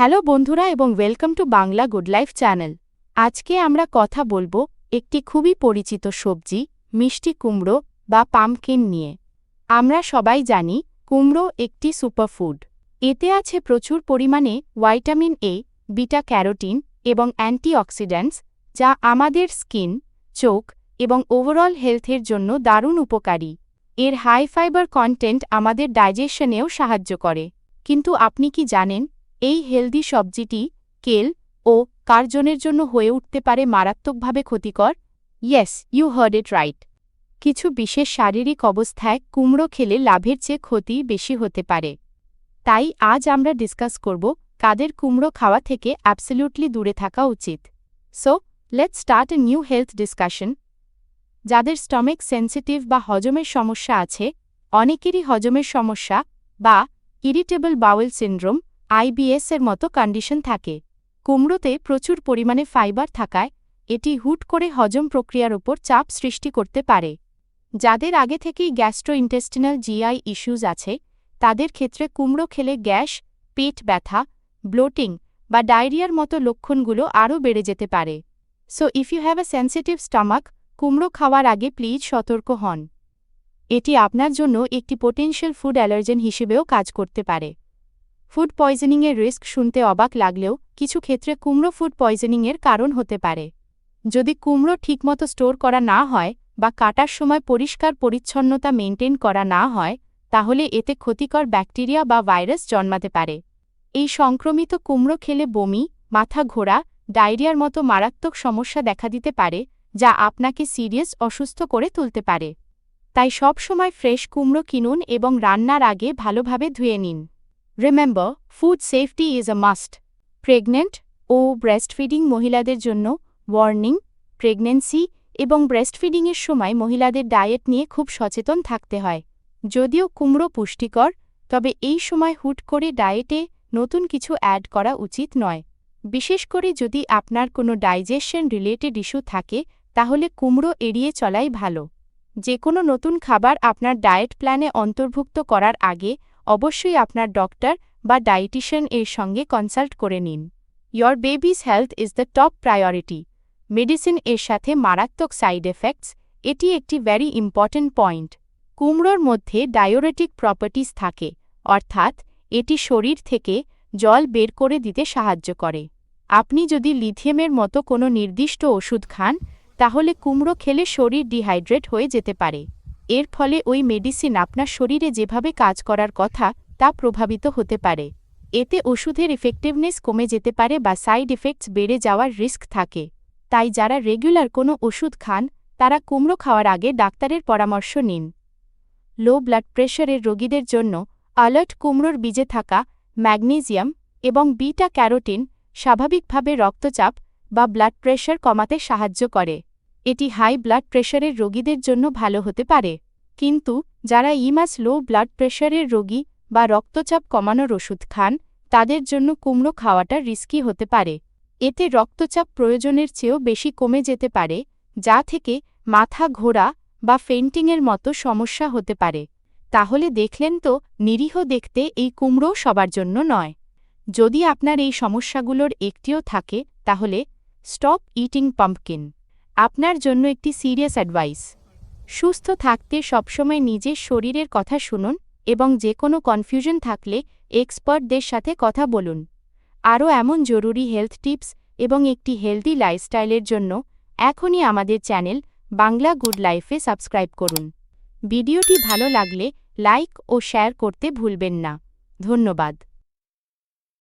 Hello বন্ধুরা এবং welcome to Bangla good life channel আজকে আমরা কথা বলব একটি খুবই পরিচিত সবজি, মিষ্টি কুমড়ো বা পামকিন নিয়ে। আমরা সবাই জানি কুমড়ো একটি সুপারফুড এতে আছে প্রচুর পরিমাণে ভাইটামিন এ বিটা ক্যারোটিন এবং অ্যান্টিঅক্সিডেন্টস যা আমাদের স্কিন চোখ এবং ওভারঅল হেলথের জন্য দারুণ উপকারী। এর হাই ফাইবার কন্টেন্ট আমাদের ডাইজেশনেও সাহায্য করে। কিন্তু আপনি কি জানেন এই হেলদি সবজিটি কেল ও কার্জনের জন্য হয়ে উঠতে পারে মারাত্মকভাবে ক্ষতিকর। Yes, you heard it right. কিছু বিশেষ শারীরিক অবস্থায় কুমড়ো খেলে লাভের চেয়ে ক্ষতি বেশি হতে পারে। তাই আজ আমরা ডিসকাস করব কাদের কুমড়ো খাওয়া থেকে অ্যাবসলিউটলি দূরে থাকা উচিত। So, let's start a new health discussion. যাদের স্টমেক সেন্সিটিভ বা হজমের সমস্যা আছে, অনেকেরই হজমের সমস্যা বা ইরিটেবল বাউল সিন্ড্রোম আইবিএস এর মতো কন্ডিশন থাকে। কুমড়োতে প্রচুর পরিমাণে ফাইবার থাকায়, এটি হুট করে হজম প্রক্রিয়ার ওপর চাপ সৃষ্টি করতে পারে। যাদের আগে থেকেই গ্যাস্ট্রোইন্টেস্টিনাল জিআই ইস্যুজ আছে, তাদের ক্ষেত্রে কুমড়ো খেলে গ্যাস, পেট ব্যথা ব্লোটিং বা ডায়রিয়ার মতো লক্ষণগুলো আরও বেড়ে যেতে পারে। So if you have a sensitive stomach কুমড়ো খাওয়ার আগে প্লিজ সতর্ক হন। এটি আপনার জন্য একটি পোটেনশিয়াল ফুড অ্যালার্জেন হিসেবেও কাজ করতে পারে। ফুড পয়জনিংয়ের রিস্ক শুনতে অবাক লাগলেও কিছু ক্ষেত্রে কুমড়ো ফুড পয়জনিংয়ের কারণ হতে পারে। যদি কুমড়ো ঠিকমতো স্টোর করা না হয় বা কাটার সময় পরিষ্কার পরিচ্ছন্নতা মেনটেন করা না হয়, তাহলে এতে ক্ষতিকর ব্যাকটেরিয়া বা ভাইরাস জন্মাতে পারে। এই সংক্রমিত কুমড়ো খেলে বমি, মাথা ঘোরা, ডায়রিয়ার মতো মারাত্মক সমস্যা দেখা দিতে পারে, যা আপনাকে সিরিয়াস, অসুস্থ করে তুলতে পারে। তাই সব সময় ফ্রেশ কুমড়ো কিনুন এবং রান্নার আগে ভালোভাবে ধুয়ে নিন। Remember food safety is a must pregnant O breastfeeding মহিলাদের জন্য ওয়ার্নিং প্রেগনেন্সি এবং ব্রেস্টফিডিংয়ের সময় মহিলাদের ডায়েট নিয়ে খুব সচেতন থাকতে হয়। যদিও কুমড়ো পুষ্টিকর, তবে এই সময় হুট করে ডায়েটে নতুন কিছু অ্যাড করা উচিত নয়। বিশেষ করে যদি আপনার কোনো ডাইজেশন রিলেটেড ইস্যু থাকে, তাহলে কুমড়ো এড়িয়ে চলাই ভালো। যে কোনো নতুন খাবার আপনার ডায়েট প্ল্যানে অন্তর্ভুক্ত করার আগে অবশ্যই আপনার ডক্টর বা ডায়েটিশিয়ান এর সঙ্গে কনসাল্ট করে নিন। Your baby's health is the top priority medicine এর সাথে মারাত্মক সাইড এফেক্টস এটি একটি ভ্যারি ইম্পর্ট্যান্ট পয়েন্ট কুমড়োর মধ্যে ডায়োরেটিক প্রপার্টিস থাকে, অর্থাৎ এটি শরীর থেকে জল বের করে দিতে সাহায্য করে। আপনি যদি লিথিয়ামের মতো কোনো নির্দিষ্ট ওষুধ খান, তাহলে কুমড়ো খেলে শরীর ডিহাইড্রেট হয়ে যেতে পারে। এর ফলে ওই মেডিসিন আপনার শরীরে যেভাবে কাজ করার কথা, তা প্রভাবিত হতে পারে। এতে ওষুধের ইফেক্টিভনেস কমে যেতে পারে বা সাইড এফেক্টস বেড়ে যাওয়ার রিস্ক থাকে। তাই যারা রেগুলার কোনো ওষুধ খান, তারা কুমড়ো খাওয়ার আগে ডাক্তারের পরামর্শ নিন। লো ব্লাড প্রেশারের রোগীদের জন্য আলার্ট কুমড়োর বীজে থাকা ম্যাগনেসিয়াম এবং বিটা ক্যারোটিন স্বাভাবিকভাবে রক্তচাপ বা ব্লাড প্রেশার কমাতে সাহায্য করে। এটি হাই ব্লাড প্রেশারের রোগীদের জন্য ভালো হতে পারে। কিন্তু, যারা ইমাস লো ব্লাড প্রেশারের রোগী বা রক্তচাপ কমানোর ওষুধ খান, তাদের জন্য কুমড়ো খাওয়াটা রিস্কি হতে পারে। এতে রক্তচাপ প্রয়োজনের চেয়েও বেশি কমে যেতে পারে, যা থেকে মাথা ঘোরা বা ফেন্টিংয়ের মতো সমস্যা হতে পারে। তাহলে দেখলেন তো, নিরীহ দেখতে এই কুমড়ো সবার জন্য নয়। যদি আপনার এই সমস্যাগুলোর একটিও থাকে, তাহলে স্টপ ইটিং পাম্পকিন। আপনার জন্য একটি সিরিয়াস অ্যাডভাইস। সুস্থ থাকতে সবসময় নিজের শরীরের কথা শুনুন এবং যে কোনো কনফিউশন থাকলে এক্সপার্টদের সাথে কথা বলুন। আরও এমন জরুরি হেলথ টিপস এবং একটি হেলদি লাইফস্টাইলের জন্য এখনই আমাদের চ্যানেল বাংলা গুড লাইফে সাবস্ক্রাইব করুন। ভিডিওটি ভালো লাগলে লাইক ও শেয়ার করতে ভুলবেন না। ধন্যবাদ।